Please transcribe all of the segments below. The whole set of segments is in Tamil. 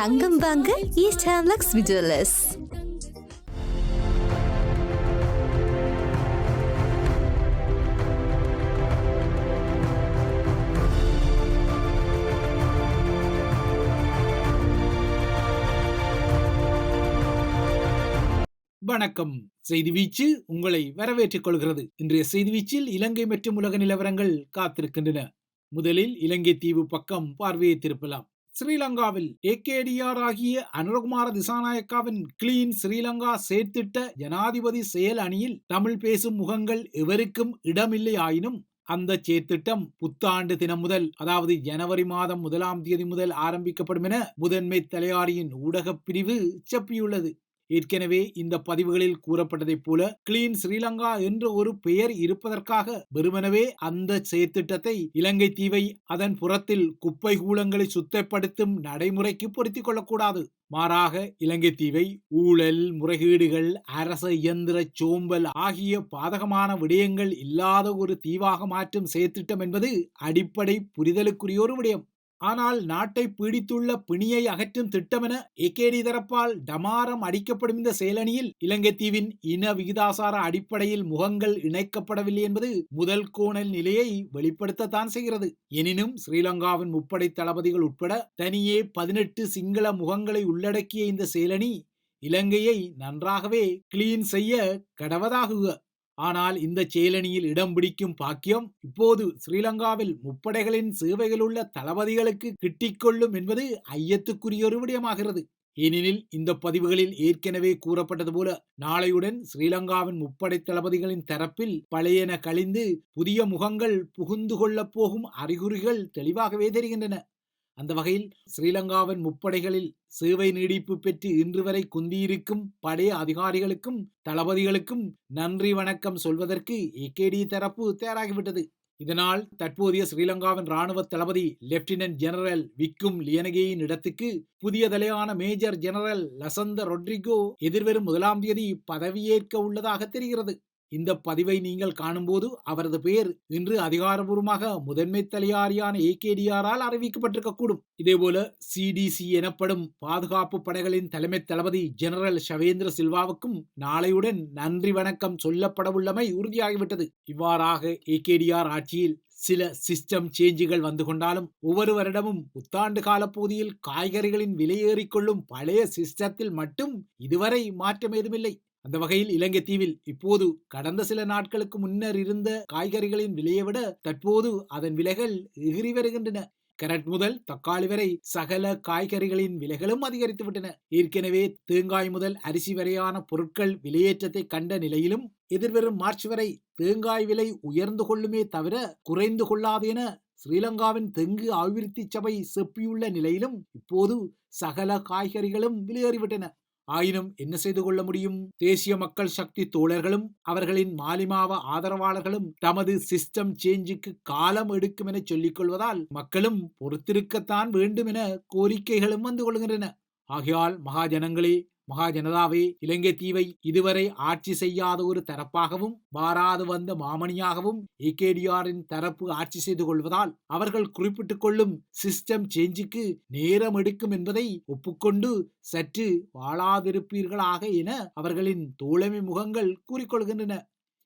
தங்கம் வாங்க ஈஸ்ட் ஹேம்லக்ஸ் விஜுவலர்ஸ் வணக்கம். செய்தி வீச்சு உங்களை வரவேற்றுக் கொள்கிறது. இன்றைய செய்தி வீச்சில் இலங்கை மற்றும் உலக நிலவரங்கள் காத்திருக்கின்றன. முதலில் இலங்கை தீவு பக்கம் பார்வையை திருப்பலாம். ஸ்ரீலங்காவில் ஏகேடிஆர் ஆகிய அனுரகுமார திசாநாயக்காவின் கிளீன் ஸ்ரீலங்கா சேர்த்திட்ட ஜனாதிபதி செயல் அணியில் தமிழ் பேசும் முகங்கள் எவருக்கும் இடமில்லை ஆயினும் அந்த சேர்த்திட்டம் புத்தாண்டு தினம் முதல் அதாவது ஜனவரி மாதம் முதலாம் தேதி முதல் ஆரம்பிக்கப்படும் என முதன்மை தலையாரியின் ஊடகப் பிரிவு செப்பியுள்ளது. ஏற்கனவே இந்த பதிவுகளில் கூறப்பட்டதைப் போல கிளீன் ஸ்ரீலங்கா என்ற ஒரு பெயர் இருப்பதற்காக வெறுமனவே அந்த செயற்திட்டத்தை இலங்கை தீவை அதன் புறத்தில் குப்பை கூலங்களை சுத்தப்படுத்தும் நடைமுறைக்கு பொருத்திக் கொள்ளக்கூடாது. மாறாக இலங்கை தீவை ஊழல் முறைகேடுகள் அரச இயந்திர சோம்பல் ஆகிய பாதகமான விடயங்கள் இல்லாத ஒரு தீவாக மாற்றும் செயற்திட்டம் என்பது அடிப்படை புரிதலுக்குரிய ஒரு விடயம். ஆனால் நாட்டை பீடித்துள்ள பிணியை அகற்றும் திட்டமென ஏகேடி தரப்பால் டமாரம் அடிக்கப்படும் இந்த செயலணியில் இலங்கை தீவின் இன விகிதாசார அடிப்படையில் முகங்கள் இணைக்கப்படவில்லை என்பது முதல் கோணல் நிலையை வெளிப்படுத்தத்தான் செய்கிறது. எனினும் ஸ்ரீலங்காவின் முப்படை தளபதிகள் உட்பட தனியே பதினெட்டு சிங்கள முகங்களை உள்ளடக்கிய இந்த செயலணி இலங்கையை நன்றாகவே கிளீன் செய்ய கடவதாகுக. ஆனால் இந்த செயலணியில் இடம் பிடிக்கும் பாக்கியம் இப்போது ஸ்ரீலங்காவில் முப்படைகளின் சேவைகள் உள்ள தளபதிகளுக்கு கிட்டிக்கொள்ளும் என்பது ஐயத்துக்குரிய ஒரு விடயமாகிறது. ஏனெனில் இந்த பதிவுகளில் ஏற்கனவே கூறப்பட்டது போல நாளையுடன் ஸ்ரீலங்காவின் முப்படை தளபதிகளின் தரப்பில் பழையன கழிந்து புதிய முகங்கள் புகுந்து கொள்ளப் போகும் அறிகுறிகள் தெளிவாகவே தெரிகின்றன. அந்த வகையில் ஸ்ரீலங்காவின் முப்படைகளில் சேவை நீடிப்பு பெற்று இன்று வரை குந்தியிருக்கும் படைய அதிகாரிகளுக்கும் தளபதிகளுக்கும் நன்றி வணக்கம் சொல்வதற்கு ஏகேடி தரப்பு தயாராகிவிட்டது. இதனால் தற்போதைய ஸ்ரீலங்காவின் ராணுவ தளபதி லெப்டினன்ட் ஜெனரல் விக்கும் லியனகேயின் இடத்துக்கு புதிய தலையான மேஜர் ஜெனரல் லசந்த ரொட்ரிகோ எதிர்வரும் முதலாம் தேதி பதவியேற்க உள்ளதாக தெரிகிறது. இந்த பதிவை நீங்கள் காணும்போது அவரது பெயர் இன்று அதிகாரபூர்வமாக முதன்மை தலையாரியான ஏகேடிஆரால் அறிவிக்கப்பட்டிருக்கக்கூடும். இதேபோல சிடிசி எனப்படும் பாதுகாப்பு படைகளின் தலைமை தளபதி ஜெனரல் ஷவேந்திர சில்வாவுக்கும் நாளையுடன் நன்றி வணக்கம் சொல்லப்படவுள்ளமை உறுதியாகிவிட்டது. இவ்வாறாக ஏகேடிஆர் ஆட்சியில் சில சிஸ்டம் சேஞ்சுகள் வந்து கொண்டாலும் ஒவ்வொரு வருடமும் புத்தாண்டு கால பகுதியில் காய்கறிகளின் விலையேறிக்கொள்ளும் பழைய சிஸ்டத்தில் மட்டும் இதுவரை மாற்றம் ஏதுமில்லை. அந்த வகையில் இலங்கை தீவில் இப்போது கடந்த சில நாட்களுக்கு முன்னர் இருந்த காய்கறிகளின் விலையை விட தற்போது அதன் விலைகள் எகிரி வருகின்றன. கரட் முதல் தக்காளி வரை சகல காய்கறிகளின் விலைகளும் அதிகரித்து விட்டன. ஏற்கனவே தேங்காய் முதல் அரிசி வரையான பொருட்கள் விலையேற்றத்தை கண்ட நிலையிலும் எதிர்வரும் மார்ச் வரை தேங்காய் விலை உயர்ந்து கொள்ளுமே தவிர குறைந்து கொள்ளாது என ஸ்ரீலங்காவின் தெங்கு அபிவிருத்தி சபை செப்பியுள்ள நிலையிலும் இப்போது சகல காய்கறிகளும் விலையேறிவிட்டன. ஆயினும் என்ன செய்து கொள்ள முடியும்? தேசிய மக்கள் சக்தி தோழர்களும் அவர்களின் மாலிமாவ ஆதரவாளர்களும் தமது சிஸ்டம் சேஞ்சுக்கு காலம் எடுக்கும் என சொல்லிக் கொள்வதால் மக்களும் பொறுத்திருக்கத்தான் வேண்டும் என கோரிக்கைகளும் வந்து கொள்கின்றன. ஆகையால் மகாஜனங்களே மகாஜனதாவே இலங்கை தீவை இதுவரை ஆட்சி செய்யாத ஒரு தரப்பாகவும் வாராது வந்த மாமணியாகவும் ஏகேடிஆரின் தரப்பு ஆட்சி செய்து கொள்வதால் அவர்கள் குறிப்பிட்டுக் கொள்ளும் சிஸ்டம் சேஞ்சுக்கு நேரம் எடுக்கும் என்பதை ஒப்புக்கொண்டு சற்று வாழாதிருப்பீர்களாக என அவர்களின் தோழமை முகங்கள் கூறிக்கொள்கின்றன.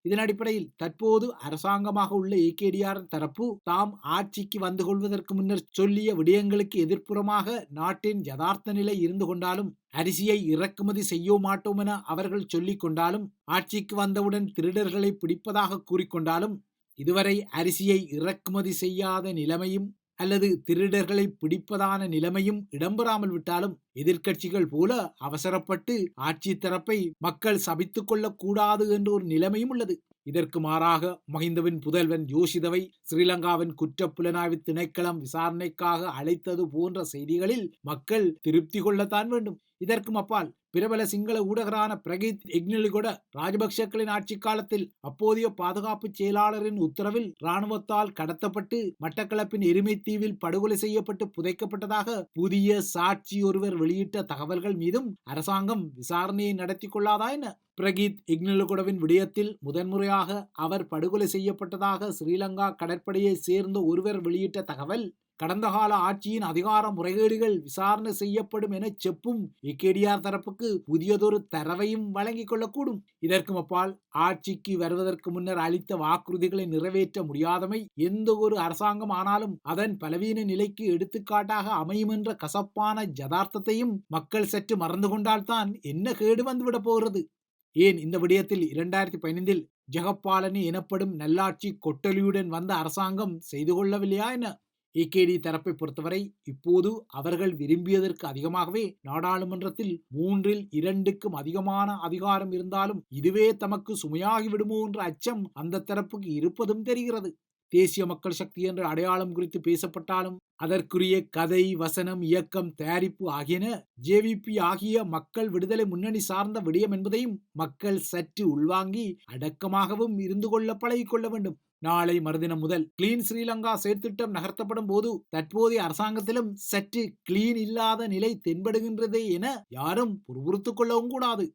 இதன் அடிப்படையில் தற்போது அரசாங்கமாக உள்ள ஏகேடிஆர் தரப்பு தாம் ஆட்சிக்கு வந்து கொள்வதற்கு முன்னர் சொல்லிய விடயங்களுக்கு எதிர்ப்புறமாக நாட்டின் யதார்த்த நிலை இருந்து கொண்டாலும் அரிசியை இறக்குமதி செய்ய மாட்டோம் என அவர்கள் சொல்லிக் கொண்டாலும் ஆட்சிக்கு வந்தவுடன் திருடர்களை பிடிப்பதாக கூறிக்கொண்டாலும் இதுவரை அரிசியை இறக்குமதி செய்யாத நிலைமையும் அல்லது திருடர்களை பிடிப்பதான நிலைமையும் இடம்பெறாமல் விட்டாலும் எதிர்க்கட்சிகள் போல அவசரப்பட்டு ஆட்சி தரப்பை மக்கள் சபித்துக் கொள்ளக்கூடாது என்ற ஒரு நிலைமையும் உள்ளது. இதற்கு மாறாக மஹிந்தவின் புதல்வன் யோஷிதவை ஸ்ரீலங்காவின் குற்றப்புலனாய்வு திணைக்களம் விசாரணைக்காக அழைத்தது போன்ற செய்திகளில் மக்கள் திருப்தி கொள்ளத்தான் வேண்டும். இதற்கும் அப்பால் பிரபல சிங்கள ஊடகரான பிரகீத் எக்னிலிகொட ராஜபக்சக்களின் ஆட்சி காலத்தில் அப்போதைய பாதுகாப்பு செயலாளரின் உத்தரவில் ராணுவத்தால் கடத்தப்பட்டு மட்டக்களப்பின் எருமைத்தீவில் படுகொலை செய்யப்பட்டு புதைக்கப்பட்டதாக புதிய சாட்சி ஒருவர் வெளியிட்ட தகவல்கள் மீதும் அரசாங்கம் விசாரணையை நடத்தி கொள்ளாதா என்ன பிரகீத் இக்னலுகுடவின் விடயத்தில் முதன்முறையாக அவர் படுகொலை செய்யப்பட்டதாக ஸ்ரீலங்கா கடற்படையை சேர்ந்த ஒருவர் வெளியிட்ட தகவல் கடந்த கால ஆட்சியின் அதிகார முறைகேடுகள் விசாரணை செய்யப்படும் என செப்பும் ஏகேடிஆர் தரப்புக்கு புதியதொரு தரவையும் வழங்கிக் கொள்ளக்கூடும். இதற்கும் அப்பால் ஆட்சிக்கு வருவதற்கு முன்னர் அளித்த வாக்குறுதிகளை நிறைவேற்ற முடியாதமை எந்த ஒரு அரசாங்கம் ஆனாலும் அதன் பலவீன நிலைக்கு எடுத்துக்காட்டாக அமையும் என்ற கசப்பான ஜதார்த்தத்தையும் மக்கள் சற்று மறந்து கொண்டால்தான் என்ன கேடு வந்துவிடப் போகிறது. ஏன் இந்த விடயத்தில் இரண்டாயிரத்தி பதினைந்தில் ஜெகப்பாலனி எனப்படும் நல்லாட்சி கொட்டலியுடன் வந்த அரசாங்கம் செய்து கொள்ளவில்லையா என? ஏகேடி தரப்பை பொறுத்தவரை இப்போது அவர்கள் விரும்பியதற்கு அதிகமாகவே நாடாளுமன்றத்தில் மூன்றில் இரண்டுக்கும் அதிகமான அதிகாரம் இருந்தாலும் இதுவே தமக்கு சுமையாகி விடுமோ என்ற அச்சம் அந்த தரப்புக்கு இருப்பதும் தெரிகிறது. தேசிய மக்கள் சக்தி என்ற அடையாளம் குறித்து பேசப்பட்டாலும் அதற்குரிய கதை வசனம் இயக்கம் தயாரிப்பு ஆகியன ஜேவிபி ஆகிய மக்கள் விடுதலை முன்னணி சார்ந்த விடயம் என்பதையும் மக்கள் சற்று உள்வாங்கி அடக்கமாகவும் இருந்து கொள்ள பழகிக்கொள்ள வேண்டும். நாளை மறுதினம் முதல் கிளீன் ஸ்ரீலங்கா செயற்திட்டம் நகர்த்தப்படும் போது தற்போதைய அரசாங்கத்திலும் சற்று கிளீன் இல்லாத நிலை தென்படுகின்றதே என யாரும் புறுபுறுத்துக் கொள்ளவும் கூடாது.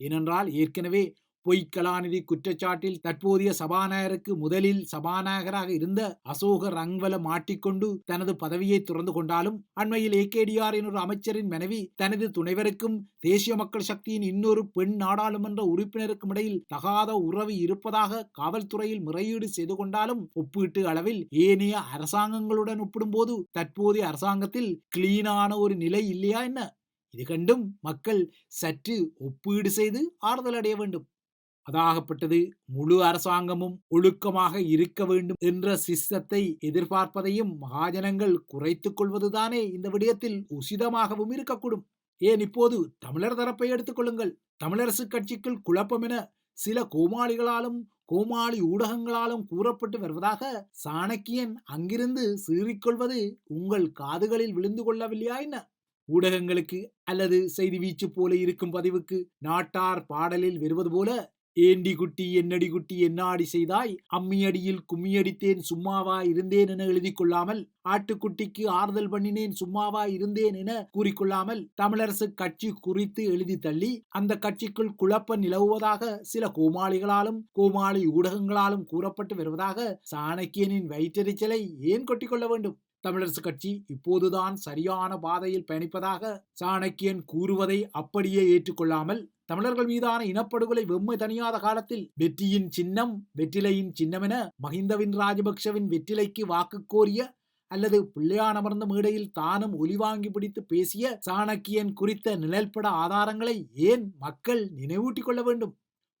ஏனென்றால் ஏற்கனவே பொய்க்கலாநிதி குற்றச்சாட்டில் தற்போதைய சபாநாயகருக்கு முதலில் சபாநாயகராக இருந்த அசோக ரங்வல மாட்டிக்கொண்டு தனது பதவியை துறந்து கொண்டாலும் அண்மையில் ஏகேடிஆர் ஒரு அமைச்சரின் மனைவி தனது துணைவருக்கும் தேசிய மக்கள் சக்தியின் இன்னொரு பெண் நாடாளுமன்ற உறுப்பினருக்கும் இடையில் தகாத உறவு இருப்பதாக காவல்துறையில் முறையீடு செய்து கொண்டாலும் ஒப்பீட்டு அளவில் ஏனைய அரசாங்கங்களுடன் ஒப்பிடும்போது தற்போதைய அரசாங்கத்தில் கிளீனான ஒரு நிலை இல்லையா என்ன? இது கண்டும் மக்கள் சற்று ஒப்பீடு செய்து ஆறுதல் அடைய வேண்டும். அதாகப்பட்டது முழு அரசாங்கமும் ஒழுக்கமாக இருக்க வேண்டும் என்ற சிஸ்டத்தை எதிர்பார்ப்பதையும் மகாஜனங்கள் குறைத்துக் கொள்வதுதானே இந்த விடயத்தில் உசிதமாகவும் இருக்கக்கூடும். ஏன் இப்போது தமிழர் தரப்பை எடுத்துக்கொள்ளுங்கள் தமிழரசு கட்சிக்குள் குழப்பம் என சில கோமாளிகளாலும் கோமாளி ஊடகங்களாலும் கூறப்பட்டு வருவதாக சாணக்கியன் அங்கிருந்து சீறிக்கொள்வது உங்கள் காதுகளில் விழுந்து கொள்ளவில்லையா என்ன? ஊடகங்களுக்கு அல்லது செய்தி வீச்சு போல இருக்கும் பதிவுக்கு நாட்டார் பாடலில் வருவது போல ஏண்டி குட்டி என்னடி குட்டி என்னாடி செய்தாய்? அம்மியடியில் கும்மியடித்தேன் சும்மாவா இருந்தேன் என எழுதி கொள்ளாமல் ஆட்டுக்குட்டிக்கு ஆறுதல் பண்ணினேன் சும்மாவா இருந்தேன் என கூறிக்கொள்ளாமல் தமிழரசு கட்சி குறித்து எழுதி தள்ளி அந்த கட்சிக்குள் குழப்ப நிலவுவதாக சில கோமாளிகளாலும் கோமாளி ஊடகங்களாலும் கூறப்பட்டு வருவதாக சாணக்கியனின் வயிற்றெரிச்சலை ஏன் கொட்டிக்கொள்ள வேண்டும்? தமிழரசு கட்சி இப்போதுதான் சரியான பாதையில் பயணிப்பதாக சாணக்கியன் கூறுவதை அப்படியே ஏற்றுக்கொள்ளாமல் தமிழர்கள் மீதான இனப்படுகொலை வெம்மை தனியாத காலத்தில் வெற்றியின் சின்னம் வெற்றிலையின் சின்னமென மஹிந்தவின் ராஜபக்ஷவின் வெற்றிலைக்கு வாக்கு கோரிய அல்லது பிள்ளையான் அமர்ந்த மேடையில் தானும் ஒலிவாங்கி பிடித்து பேசிய சாணக்கியன் குறித்த நிழல்பட ஆதாரங்களை ஏன் மக்கள் நினைவூட்டிக் கொள்ள வேண்டும்?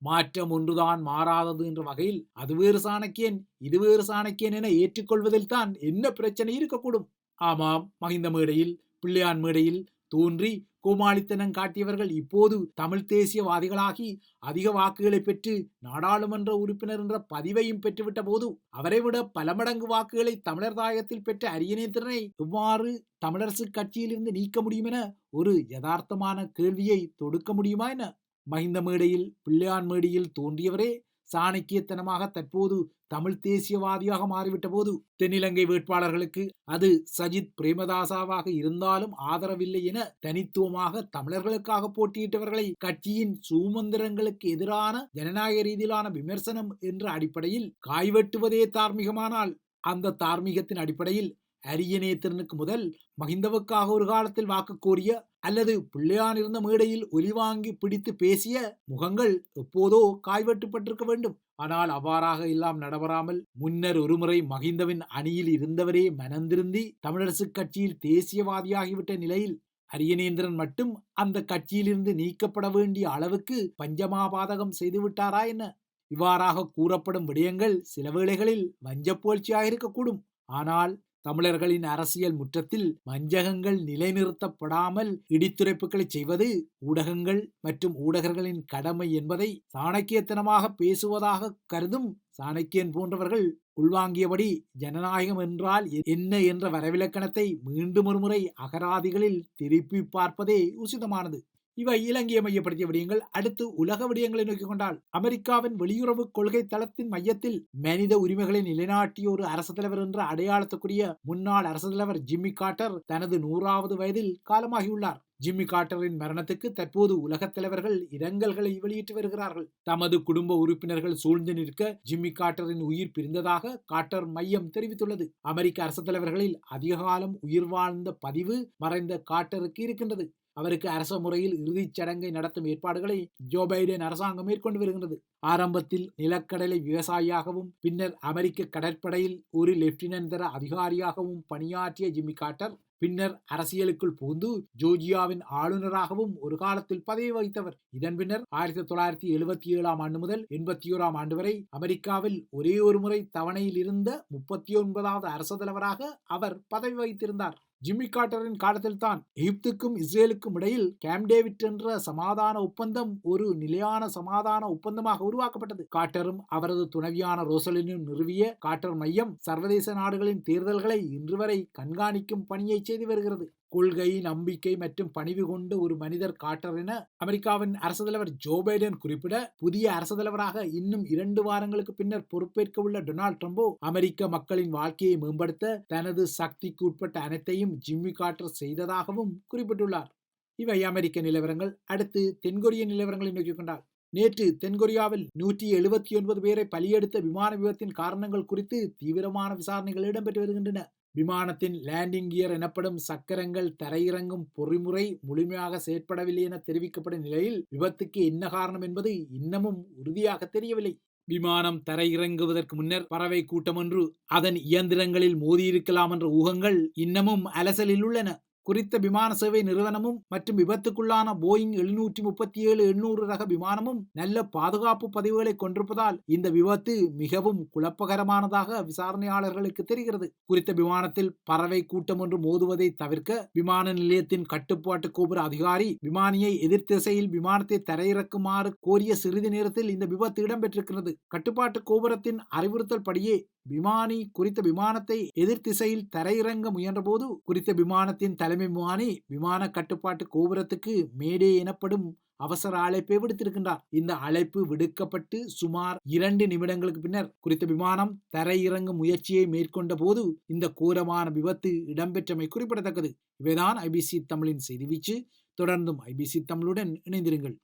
மாற்றம் ஒன்றுதான் மாறாதது என்ற வகையில் அது வேறு சாணக்கியன் இது வேறு சாணக்கியன் என ஏற்றுக்கொள்வதில் தான் என்ன பிரச்சனை இருக்கக்கூடும். ஆமாம் மகிந்த மேடையில் பிள்ளையான் மேடையில் தோன்றி கோமாளித்தனம் காட்டியவர்கள் இப்போது தமிழ் தேசியவாதிகளாகி அதிக வாக்குகளை பெற்று நாடாளுமன்ற உறுப்பினர் என்ற பதிவையும் பெற்றுவிட்ட போது அவரை விட பல மடங்கு வாக்குகளை தமிழர் தாயத்தில் பெற்ற அரியணைத்திறனை இவ்வாறு தமிழரசு கட்சியிலிருந்து நீக்க முடியும் என ஒரு யதார்த்தமான கேள்வியை தொடுக்க முடியுமா என மஹிந்த மேடையில் பிள்ளையான் மேடையில் தோன்றியவரே சாணக்கியத்தனமாக தற்போது தமிழ் தேசியவாதியாக மாறிவிட்ட போது தென்னிலங்கை வேட்பாளர்களுக்கு அது சஜித் பிரேமதாசாவாக இருந்தாலும் ஆதரவில்லை என தனித்துவமாக தமிழர்களுக்காக போட்டியிட்டவர்களை கட்சியின் சூமந்திரங்களுக்கு எதிரான ஜனநாயக ரீதியிலான விமர்சனம் என்ற அடிப்படையில் காய்வெட்டுவதே தார்மீகமானால் அந்த தார்மீகத்தின் அடிப்படையில் அரியநேத்திரனுக்கு முதல் மகிந்தவுக்காக ஒரு காலத்தில் வாக்கு கோரிய அல்லது பிள்ளையான் இருந்த மேடையில் ஒலி வாங்கி பிடித்து பேசிய முகங்கள் எப்போதோ காய்வெட்டுப்பட்டிருக்க வேண்டும். ஆனால் அவ்வாறாக எல்லாம் நடவராமல் முன்னர் ஒருமுறை மகிந்தவின் அணியில் இருந்தவரே மனந்திருந்தி தமிழரசுக் கட்சியில் தேசியவாதியாகிவிட்ட நிலையில் அரியநேந்திரன் மட்டும் அந்த கட்சியிலிருந்து நீக்கப்பட வேண்டிய அளவுக்கு பஞ்சமாபாதகம் செய்துவிட்டாரா என்ன? இவ்வாறாக கூறப்படும் விடயங்கள் சில வேளைகளில் வஞ்சப்புகழ்ச்சியாக இருக்கக்கூடும் ஆனால் தமிழர்களின் அரசியல் முற்றத்தில் வஞ்சகங்கள் நிலைநிறுத்தப்படாமல் இடித்துரைப்புகளை செய்வது ஊடகங்கள் மற்றும் ஊடகர்களின் கடமை என்பதை சாணக்கியத்தனமாக பேசுவதாக கருதும் சாணக்கியன் போன்றவர்கள் உள்வாங்கியபடி ஜனநாயகம் என்றால் என்ன என்ற வரவிலக்கணத்தை மீண்டும் ஒருமுறை அகராதிகளில் திருப்பி பார்ப்பதே உசிதமானது. இவை இலங்கையை மையப்படுத்திய விடயங்கள் அடுத்து உலக விடயங்களை நோக்கிக் கொண்டால் அமெரிக்காவின் வெளியுறவு கொள்கை தளத்தின் மையத்தில் மனித உரிமைகளை நிலைநாட்டிய ஒரு அரசு தலைவர் என்ற அடையாளத்துக்குரிய முன்னாள் அரசு தலைவர் ஜிம்மி காட்டர் தனது நூறாவது வயதில் காலமாகியுள்ளார். ஜிம்மி காட்டரின் மரணத்துக்கு தற்போது உலகத் தலைவர்கள் இரங்கல்களை வெளியிட்டு வருகிறார்கள். தமது குடும்ப உறுப்பினர்கள் சூழ்ந்து நிற்க ஜிம்மி காட்டரின் உயிர் பிரிந்ததாக காட்டர் மையம் தெரிவித்துள்ளது. அமெரிக்க அரசு தலைவர்களில் அதிக காலம் உயிர் வாழ்ந்த பதிவு மறைந்த காட்டருக்கு இருக்கின்றது. அவருக்கு அரச முறையில் இறுதிச் சடங்கை நடத்தும் ஏற்பாடுகளை ஜோ பைடன் அரசாங்கம் மேற்கொண்டு வருகின்றது. ஆரம்பத்தில் நிலக்கடலை விவசாயியாகவும் பின்னர் அமெரிக்க கடற்படையில் ஒரு லெப்டினன்ட் தர அதிகாரியாகவும் பணியாற்றிய ஜிம்மி காட்டர் பின்னர் அரசியலுக்குள் புகுந்து ஜோர்ஜியாவின் ஆளுநராகவும் ஒரு காலத்தில் பதவி வகித்தவர். இதன் பின்னர் ஆயிரத்தி தொள்ளாயிரத்தி எழுபத்தி ஏழாம் ஆண்டு முதல் எண்பத்தி ஓராம் ஆண்டு வரை அமெரிக்காவில் ஒரே ஒரு முறை தவணையில் இருந்த முப்பத்தி ஒன்பதாவது அரசு தலைவராக அவர் பதவி வகித்திருந்தார். ஜிம்மி கார்டரின் காலத்தில் தான் எகிப்துக்கும் இஸ்ரேலுக்கும் இடையில் கேம் டேவிட் என்ற சமாதான ஒப்பந்தம் ஒரு நிலையான சமாதான ஒப்பந்தமாக உருவாக்கப்பட்டது. காட்டரும் அவரது துணைவியான ரோசலினும் நிறுவிய காட்டர் மையம் சர்வதேச நாடுகளின் தேர்தல்களை இன்று வரை கண்காணிக்கும் பணியை செய்து வருகிறது. கொள்கை நம்பிக்கை மற்றும் பணிவு கொண்ட ஒரு மனிதர் காட்டர் என அமெரிக்காவின் அரசு தலைவர் ஜோ பைடன் குறிப்பிட புதிய அரசு தலைவராக இன்னும் இரண்டு வாரங்களுக்கு பின்னர் பொறுப்பேற்க உள்ள டொனால்ட் ட்ரம்போ அமெரிக்க மக்களின் வாழ்க்கையை மேம்படுத்த தனது சக்திக்கு உட்பட்ட அனைத்தையும் ஜிம்மி காட்டர் செய்ததாகவும் குறிப்பிட்டுள்ளார். இவை அமெரிக்க நிலவரங்கள். அடுத்து தென்கொரிய நிலவரங்களை நோக்கிக் கொண்டார் நேற்று தென்கொரியாவில் நூற்றி எழுபத்தி ஒன்பது பேரை பலியெடுத்த விமான விபத்தின் காரணங்கள் குறித்து தீவிரமான விசாரணைகள் இடம்பெற்று வருகின்றன. விமானத்தின் லேண்டிங் கியர் எனப்படும் சக்கரங்கள் தரையிறங்கும் பொறிமுறை முழுமையாக செயற்படவில்லை என தெரிவிக்கப்படும் நிலையில் விபத்துக்கு என்ன காரணம் என்பது இன்னமும் உறுதியாக தெரியவில்லை. விமானம் தரையிறங்குவதற்கு முன்னர் பறவை கூட்டம் ஒன்று அதன் இயந்திரங்களில் மோதியிருக்கலாம் என்ற ஊகங்கள் இன்னமும் அலசலில் உள்ளன. குறித்த விமான சேவை நிறுவனமும் மற்றும் விபத்துக்குள்ளான போயிங் எழுநூற்றி முப்பத்தி ஏழு எண்ணூறு ரக விமானமும் நல்ல பாதுகாப்பு பதிவுகளை கொண்டிருப்பதால் இந்த விபத்து மிகவும் குழப்பகரமானதாக விசாரணையாளர்களுக்கு தெரிகிறது. குறித்த விமானத்தில் பறவை கூட்டம் ஒன்று மோதுவதை தவிர்க்க விமான நிலையத்தின் கட்டுப்பாட்டு கோபுர அதிகாரி விமானியை எதிர்த்திசையில் விமானத்தை தரையிறக்குமாறு கோரிய சிறிது நேரத்தில் இந்த விபத்து இடம்பெற்றிருக்கிறது. கட்டுப்பாட்டு கோபுரத்தின் அறிவுறுத்தல் படியே விமானி குறித்த விமானத்தை எதிர் திசையில் தரையிறங்க முயன்றபோது குறித்த விமானத்தின் தலைமை விமானி விமான கட்டுப்பாட்டு கோபுரத்துக்கு மேடே எனப்படும் அவசர அழைப்பை விடுத்திருக்கின்றார். இந்த அழைப்பு விடுக்கப்பட்டு சுமார் இரண்டு நிமிடங்களுக்கு பின்னர் குறித்த விமானம் தரையிறங்கும் முயற்சியை மேற்கொண்ட போது இந்த கோரமான விபத்து இடம்பெற்றமை குறிப்பிடத்தக்கது. இவைதான் ஐபிசி தமிழின் செய்தி வீச்சு. தொடர்ந்தும் ஐபிசி தமிழுடன் இணைந்திருங்கள்.